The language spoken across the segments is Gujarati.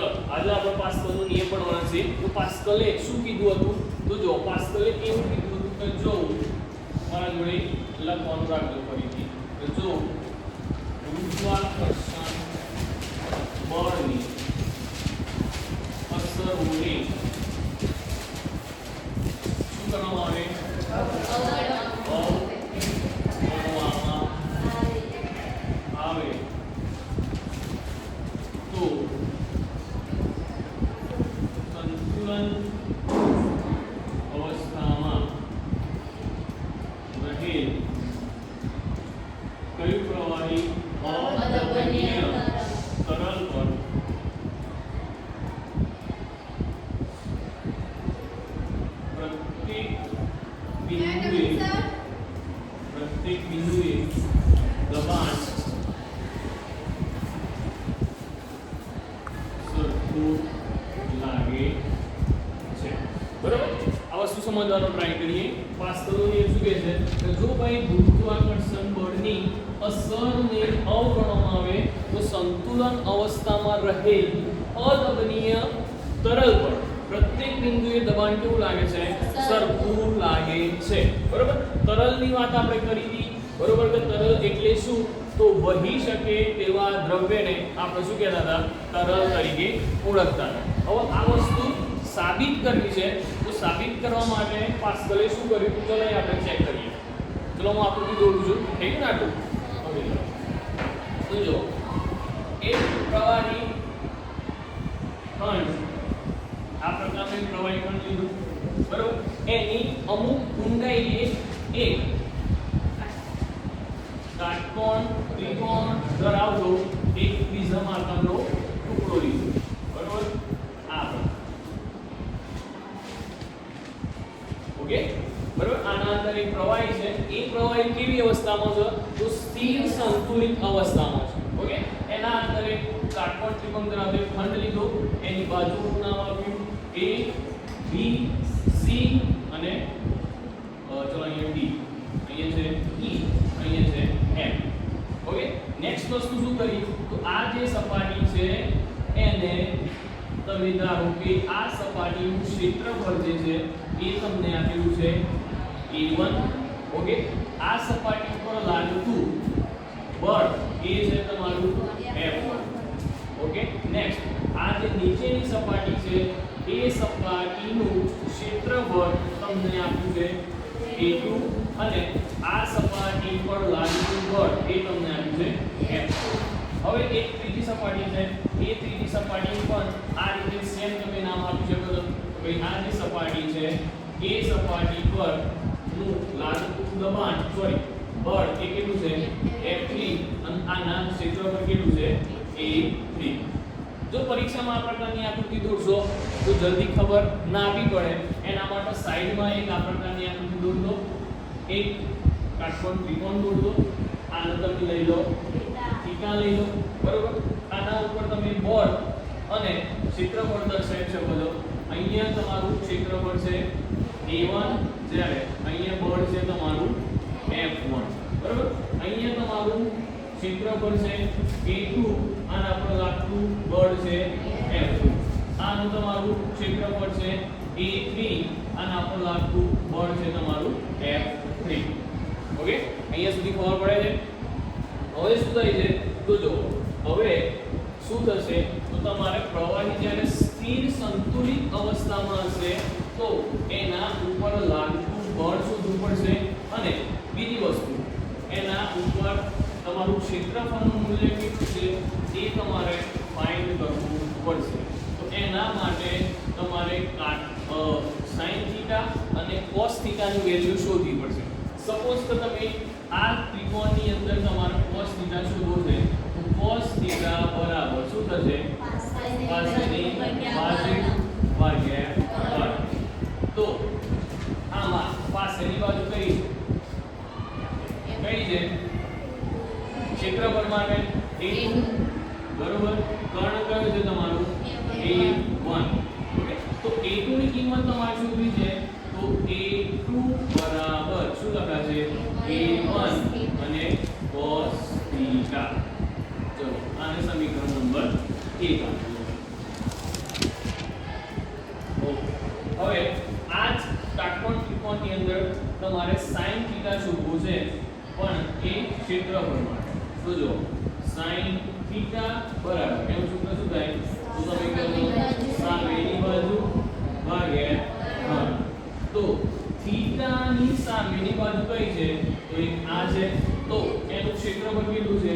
આજે આપણે પાસ્કલનો નિયમ પણ વાંચીએ તો પાસ્કલે શું કીધું હતું? તો જો પાસ્કલે એવું કીધું હતું કે જો, મારા જોડે લખવાનું રાખજો ફરીથી. કે જો ગુરુત્વાકર્ષણ બળની અસરોને શું કરવામાં આવે અવગણવામાં આવે તો સંતુલન અવસ્થામાં રહેલ કયું પ્રવાહી તરલ પર પ્રત્યેક બિંદુએ પ્રત્યેક બિંદુએ દબાણ સરખું લાગે છે બરાબર વસ્તુ સમજવાનો ટ્રાય કરીએ? નિયમ શું કહે છે? કે જો ભાઈ ગુરુત્વાકર્ષણ બળની અસરને અવગણવામાં આવે તો સંતુલન અવસ્થામાં રહેલ અદબનીય તરલ પર પ્રત્યેક બિંદુએ દબાણ કેવું લાગે છે? સરખું લાગે છે. બરાબર? તરલની વાત આપણે કરી હતી. બરોબર કે તરલ એટલે શું? તો વહી શકે તેવા દ્રવ્યને આપણે શું કહેતા હતા? તરલ તરીકે ઓળખતા હતા. હવે આ વસ્તુ સાબિત કરવી છે. તો સાબિત કરવા માટે પાસ્કલે શું કર્યું? ચલો આપણે ચેક કરીએ. ચલો હું આકૃતિ દોરું છું. થઈ ગયું આટલું. તો જો, એક પ્રવાહી ખંડ. આ પ્રકારનું પ્રવાહી ખંડ લીધું. બરોબર? એની અમુક ઊંડાઈએ એક. કાટકોણ, ત્રિકોણ ધરાવતો એક પ્રિઝમ આકારનો ટુકડો લીધો બરોબર આ ઓકે બરોબર આના અંદર એક પ્રવાહી છે એ પ્રવાહી કેવી અવસ્થામાં છે તો સ્થિર સંતુલિત અવસ્થામાં છે ઓકે એના અંદર એક કાટકોણ ત્રિકોણ ધરાવતો એક ખંડ લીધો એની બાજુનું નામ આપ્યું A B C અને અ, ચલો અહીંયા D અહીંયા છે E અહીંયા છે M ઓકે નેક્સ્ટ વસ્તુ શું કરી તો આ જે સપાટી છે એને તમે ધારો કે આ સપાટીનું ક્ષેત્રફળ જે છે, એ તમને આપેલું છે A1 ઓકે આ સપાટી ઉપર લાગતું બળ એ છે તમારું F1 ઓકે નેક્સ્ટ આ જે નીચેની સપાટી છે, એ સપાટીનું ક્ષેત્રફળ તમને આપ્યું છે A2 અને આ સપાટી પર લાગતું બળ એ તમને આપ્યું છે F4 હવે એક ત્રીજી સપાટી છે. એ ત્રીજી સપાટી ઉપર આ રીતે સેમ તમે નામ આપી શકો છો. ભાઈ આ જે સપાટી છે, એ સપાટી પરનું લાગતું દબાણ સોરી બળ એ કેટલું છે? F3 અને આ નામ ક્ષેત્ર પર કેટલું છે? A3 જો પરીક્ષામાં આ પ્રકારની આકૃતિ દોરશો, તો જલ્દી ખબર ના આપી પડે. એના માટે સાઈડમાં એક આ પ્રકારની આકૃતિ દોર દો એક કાટકોણ ત્રિકોણ દોર દો આને તમે લઈ લો. થીટા લઈ લો. બરોબર? આના ઉપર તમે બોર્ડ અને ક્ષેત્રફળ દર્શાવી શકો છો અહીંયા તમારું ક્ષેત્રફળ છે A1 જ્યારે અહીંયા બળ છે તમારું F1 બરોબર? અહીંયા તમારું ક્ષેત્રફળ છે A2 આના પર લાગતું બળ છે F2 આનું તમારું ક્ષેત્રફળ છે A3 આના પર લાગતું બળ છે તમારું F3 ઓકે અહીંયા સુધી ખબર પડે છે? હવે શું થાય છે? તો જો હવે શું થશે? તો તમારે પ્રવાહી જ્યારે સ્થિર સંતુલિત અવસ્થામાં હશે, તો એના ઉપર લાગતું બળ શોધવું પડશે. અને બીજી વસ્તુ, એના ઉપર તમારું ક્ષેત્રફળનું મૂલ્ય કેટલું છે? એ તમારે ફાઇન્ડ કરવું પડશે. તો એના માટે તમારે સાઈન થીટા અને કોસ થીટાની વેલ્યુ શોધવી પડશે. સપોઝ કે તમે આ ત્રિકોણની અંદર તમારો cos થીટા શોધવો છે. તો cos થીટા બરાબર શું થશે? પાસેની બાજુ. ભાગ્યા બળ. તો આમાં પાસેની બાજુ કઈ? કઈ છે? ક્ષેત્રફળ માટે A2 બરોબર? કર્ણ કયો છે તમારું? A1 okay? તો A2 ની કિંમત તમારે શોધવી છે તો A2 બરાબર શું લખાશે A1 અને cos થીટા ચલો આને સમીકરણ નંબર 1 આપીએ ક્ષેત્રફળ માટે તો જો sin થીટા બરાબર એનું સૂત્ર શું થાય તો તમે કહો સામેની બાજુ ભાગ્યા હા તો થીટાની સામેની બાજુ કઈ છે તો એક આ છે તો એનું ક્ષેત્રફળ કેટલું છે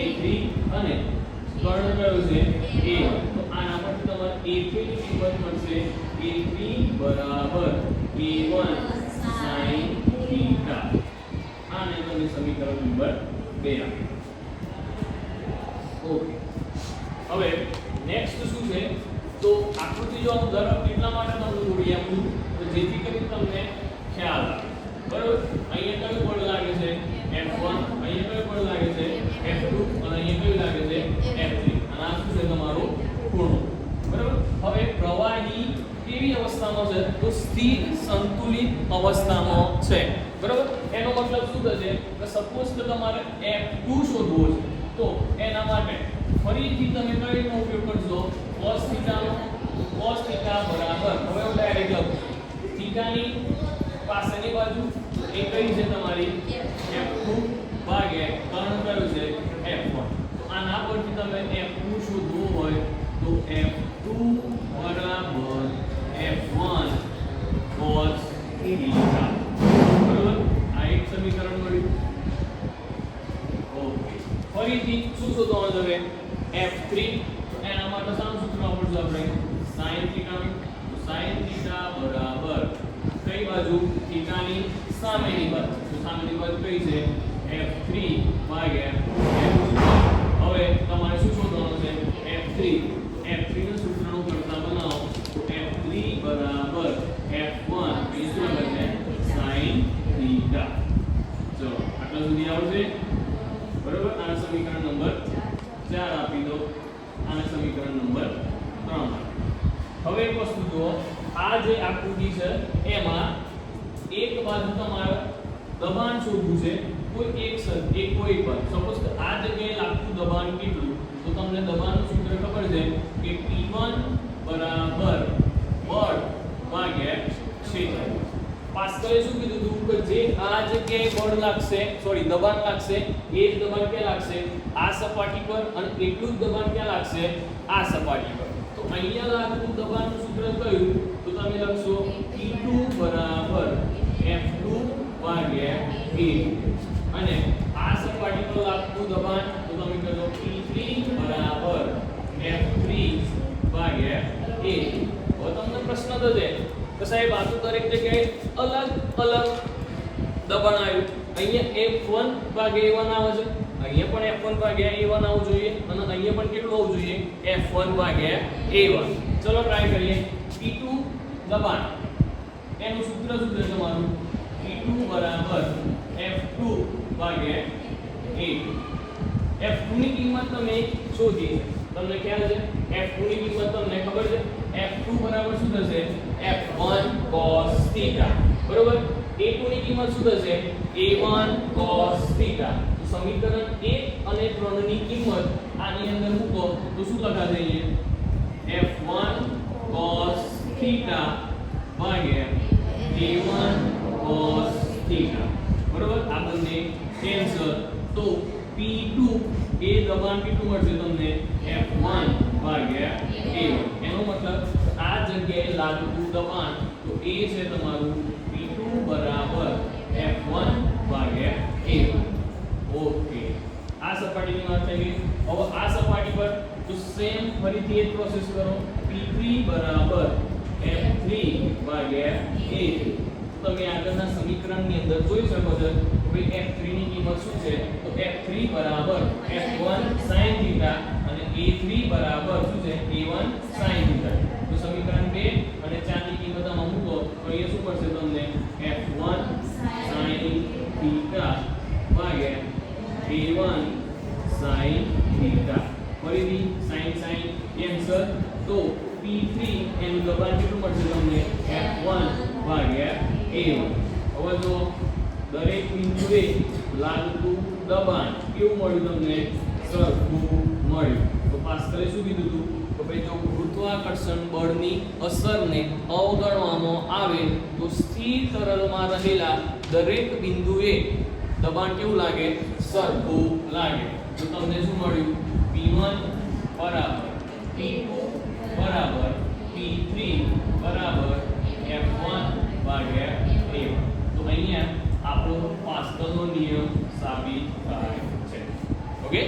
a3 અને કર્ણ કયું છે a તો આના પરથી તમારે a3 ની કિંમત મળશે a3 બરાબર a1 sin થીટા આને સમીકરણ નંબર 2 આપ્યું ઓકે હવે નેક્સ્ટ શું છે? તો આકૃતિ જો હું દર કેટલા માટે તમને જોડી આપું? તો જેથી કરીને તમને ખ્યાલ આવે. બરોબર? અહીંયા કયું બળ લાગે છે? F1 અહીંયા કયું બળ લાગે છે? F2 અને અહીંયા કયું લાગે છે? F3 અને આ શું છે તમારું ખૂણો બરોબર હવે પ્રવાહી કેવી અવસ્થામાં છે, તો સ્થિર સંતુલિત અવસ્થામાં છે. બરાબર? એનો મતલબ શું થશે? કે સપોઝ કે તમારે F2 શોધવો છે, તો એના માટે ફરીથી તમે કઈનો ઉપયોગ કરશો? cos θ નો, cos θ બરાબર. હવે હું ડાયરેક્ટ લખું થીટાની પાસેની બાજુ એ કઈ છે તમારી f2 ભાગ્યા કર્ણ કયું છે f1 તો આના પરથી તમે f2 શોધવું હોય તો f2 બરાબર f1 cos θ બરાબર આ એક સમીકરણ મળ્યું ઓકે ફરીથી શું શોધવાનું છે હવે f3 તો એના માટે શાનું સૂત્ર વાપરશું આપણે sin θ નું તો sin θ બરાબર કઈ બાજુ થીટાની સામેની બાજુ તો સામેની બાજુ કઈ છે f3 ભાગ્યા f2 હવે તમારે શું શોધવાનું છે f3 f3 એક વસ્તુ જુઓ, આ જે આકૃતિ છે, એમાં એક બાજુ તમારે દબાણ શોધવું છે, કોઈ એક સર એક કોઈ પર. સપોઝ કે આ જગ્યાએ લાગતું દબાણ કેટલું? તો તમને દબાણનું સૂત્ર ખબર છે કે P1 બરાબર બળ ભાગ્યા ક્ષેત્ર. પાસ્કલે શું કીધું હતું કે જે આ જગ્યાએ બળ લાગશે સોરી દબાણ લાગશે, એ જ દબાણ ક્યાં લાગશે? આ સપાટી પર અને એટલું જ દબાણ ક્યાં લાગશે? આ સપાટી પર. અહીંયા લાગતું દબાણનું સૂત્ર કયું તો તમે લખશો P2 બરાબર F2 ભાગ્યા A. અને આ સપાટી પર લાગતું દબાણ, તો તમે કહો P3 બરાબર F3 ભાગ્યા A. હવે તમને પ્રશ્ન થશે કે સાહેબ, આ તો દરેક જગ્યાએ અલગ અલગ દબાણ આવ્યું. અહીંયા F1 ભાગ્યા A1 આવે છે. અહીંયા વન F1 ભાગ્યા A1 આવવું જોઈએ અને અહીંયા પણ કેટલું આવવું જોઈએ? F1 ભાગ્યા A1 ચલો ટ્રાય કરીએ. P2 દબાણ. એનું સૂત્ર શું છે તમારું? P2 બરાબર F2 ભાગ્યા A2 F2 ની કિંમત તમે શોધી. છે તમને ખ્યાલ છે? F2 ની કિંમત તમને ખબર છે? F2 બરાબર શું થશે? F1 cos θ બરોબર? A2 ની કિંમત શું થશે? A1 cos θ તો સમીકરણ 1 અને 3 ની કિંમત આની અંદર મૂકો તો શું લખાશે અહીંયા F1 cos θ ભાગ્યા A1 cos θ બરોબર? આ બંને કેન્સલ તો P2 એ દબાણ કેટલું મળશે તમને F1 ભાગ્યા A1 એનો મતલબ આ જગ્યાએ લાગતું દબાણ, તો એ છે તમારું P2 બરાબર F1 ભાગ્યા A1 ઓકે આ સપાટીની વાત થઈ હવે આ સપાટી પર તો સેમ ફરીથી એ પ્રોસેસ કરો. P3 બરાબર F3 ભાગ્યા A3 તમે આગળના સમીકરણની અંદર જોઈ શકો છો કે ભાઈ F3 ની કિંમત શું છે? તો F3 બરાબર F1 sin θ A1 હવે જો દરેક બિંદુએ લાગતું દબાણ કેવું મળ્યું તમને? સરખું મળ્યું. તો પાસ્કલે શું કીધું હતું તો ભાઈ, જો ગુરુત્વાકર્ષણ બળની અસરને અવગણવામાં આવે, તો સ્થિર તરલમાં રહેલા દરેક બિંદુએ દબાણ કેવું લાગે? સરખું લાગે. તો તમને શું મળ્યું? P1 બરાબર. P2 બરાબર. P3 બરાબર. F1 ભાગ્યા A1 તો અહીંયા આપણો પાસ્કલનો નિયમ સાબિત થાય છે. ઓકે